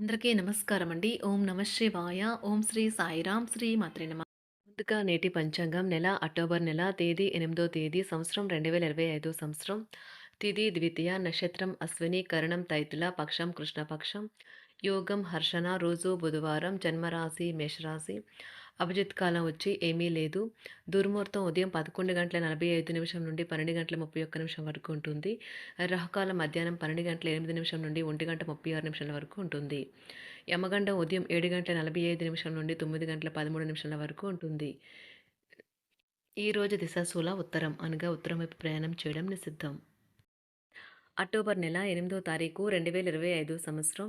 అందరికీ నమస్కారం అండి. ఓం నమ శివాయ. ఓం శ్రీ సాయిరాం శ్రీ మాత్రే నమ ముందుగా నేటి పంచాంగం నెల అక్టోబర్ నెల తేదీ ఎనిమిదో తేదీ సంవత్సరం 2025 సంవత్సరం. తిథి ద్వితీయ నక్షత్రం అశ్విని కరణం తైతుల పక్షం కృష్ణపక్షం యోగం హర్షణ రోజు బుధవారం జన్మరాశి మేషరాశి అభిజిత్ కాలం వచ్చి ఏమీ లేదు. దుర్ముహూర్తం ఉదయం పదకొండు గంటల నలభై ఐదు నిమిషం నుండి పన్నెండు గంటల ముప్పై ఒక్క నిమిషం వరకు ఉంటుంది. రహకాలం మధ్యాహ్నం పన్నెండు గంటల ఎనిమిది నిమిషం నుండి ఒంటి గంట ముప్పై ఆరు నిమిషాల వరకు ఉంటుంది. యమగండం ఉదయం ఏడు గంటల నలభై ఐదు నిమిషం నుండి తొమ్మిది గంటల పదమూడు నిమిషాల వరకు ఉంటుంది. ఈరోజు దిశాశూల ఉత్తరం అనగా ఉత్తరం వైపు ప్రయాణం చేయడం నిషిద్ధం. అక్టోబర్ నెల ఎనిమిదో తారీఖు రెండు వేల ఇరవై ఐదు సంవత్సరం.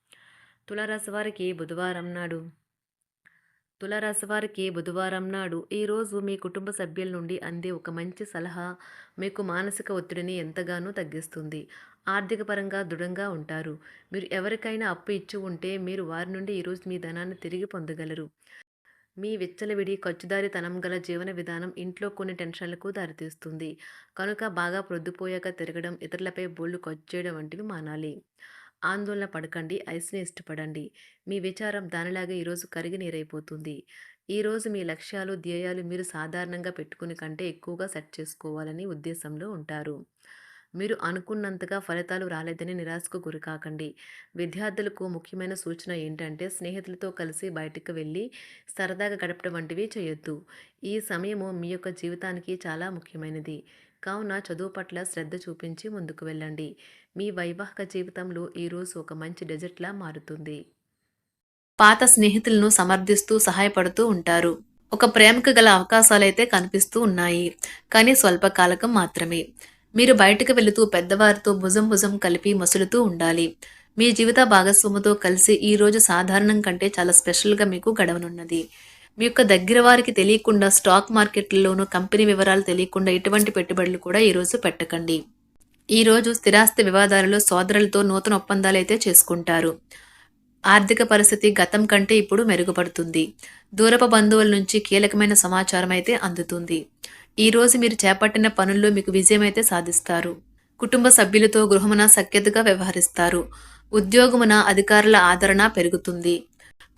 తులరాశి వారికి బుధవారం నాడు. తులరాశి వారికి బుధవారం నాడు ఈరోజు మీ కుటుంబ సభ్యుల నుండి అందే ఒక మంచి సలహా మీకు మానసిక ఒత్తిడిని ఎంతగానో తగ్గిస్తుంది. ఆర్థికపరంగా దృఢంగా ఉంటారు. మీరు ఎవరికైనా అప్పు ఇచ్చి ఉంటే మీరు వారి నుండి ఈరోజు మీ ధనాన్ని తిరిగి పొందగలరు. మీ విచ్చలవిడి ఖర్చుదారితనం గల జీవన విధానం ఇంట్లో కొన్ని టెన్షన్లకు దారితీస్తుంది. కనుక బాగా ప్రొద్దుపోయాక తిరగడం ఇతరులపై బోళ్ళు ఖర్చు చేయడం వంటివి మానాలి. ఆందోళన పడకండి ఐస్ని ఇష్టపడండి. మీ విచారం దానిలాగా ఈరోజు కరిగి నీరైపోతుంది. ఈరోజు మీ లక్ష్యాలు ధ్యేయాలు మీరు సాధారణంగా పెట్టుకుని కంటే ఎక్కువగా సెట్ చేసుకోవాలని ఉద్దేశంలో ఉంటారు. మీరు అనుకున్నంతగా ఫలితాలు రాలేదని నిరాశకు గురికాకండి విద్యార్థులకు ముఖ్యమైన సూచన ఏంటంటే స్నేహితులతో కలిసి బయటకు వెళ్ళి సరదాగా గడపడం వంటివి చేయొద్దు. ఈ సమయము మీ యొక్క జీవితానికి చాలా ముఖ్యమైనది. కావున చదువు పట్ల శ్రద్ధ చూపించి ముందుకు వెళ్ళండి. మీ వైవాహిక జీవితంలో ఈరోజు ఒక మంచి డెజర్ట్లా మారుతుంది. పాత స్నేహితులను సమర్థిస్తూ సహాయపడుతూ ఉంటారు. ఒక ప్రేమకు గల అవకాశాలైతే కనిపిస్తూ ఉన్నాయి. కానీ స్వల్పకాలకం మాత్రమే. మీరు బయటకు వెళుతూ పెద్దవారితో భుజం భుజం కలిపి మసులుతూ ఉండాలి. మీ జీవిత భాగస్వాముతో కలిసి ఈ రోజు సాధారణం కంటే చాలా స్పెషల్గా మీకు గడవనున్నది. మీ యొక్క దగ్గర వారికి తెలియకుండా స్టాక్ మార్కెట్లలోనూ కంపెనీ వివరాలు తెలియకుండా ఎటువంటి పెట్టుబడులు కూడా ఈరోజు పెట్టకండి. ఈరోజు స్థిరాస్తి వివాదాలలో సోదరులతో నూతన ఒప్పందాలు అయితే చేసుకుంటారు. ఆర్థిక పరిస్థితి గతం కంటే ఇప్పుడు మెరుగుపడుతుంది. దూరపు బంధువుల నుంచి కీలకమైన సమాచారం అయితే అందుతుంది. ఈరోజు మీరు చేపట్టిన పనుల్లో మీకు విజయం అయితే సాధిస్తారు. కుటుంబ సభ్యులతో గృహమున సఖ్యతగా వ్యవహరిస్తారు. ఉద్యోగమున అధికారుల ఆదరణ పెరుగుతుంది.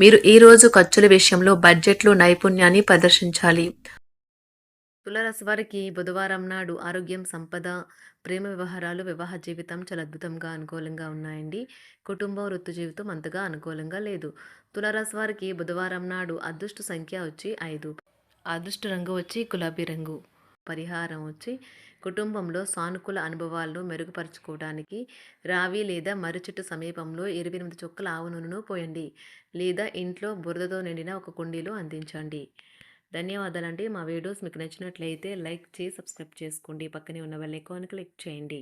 మీరు ఈరోజు ఖర్చుల విషయంలో బడ్జెట్లో నైపుణ్యాన్ని ప్రదర్శించాలి. తులరాశి వారికి బుధవారం నాడు ఆరోగ్యం సంపద ప్రేమ వ్యవహారాలు వివాహ జీవితం చాలా అద్భుతంగా అనుకూలంగా ఉన్నాయండి. కుటుంబం వృత్తి జీవితం అంతగా అనుకూలంగా లేదు. తులరాశి వారికి బుధవారం నాడు అదృష్ట సంఖ్య వచ్చి ఐదు. అదృష్ట రంగు వచ్చి గులాబీ రంగు. పరిహారం వచ్చి కుటుంబంలో సానుకూల అనుభవాలను మెరుగుపరచుకోవడానికి రావి లేదా మర్రి సమీపంలో ఇరవై ఎనిమిది చుక్కల ఆవు నూనెను పోయండి లేదా ఇంట్లో బురదతో నిండిన ఒక కుండీలో అందించండి. ధన్యవాదాలండి. మా వీడియోస్ మీకు నచ్చినట్లయితే లైక్ చేసి సబ్స్క్రైబ్ చేసుకోండి. పక్కనే ఉన్న బెల్ ఐకాన్ క్లిక్ చేయండి.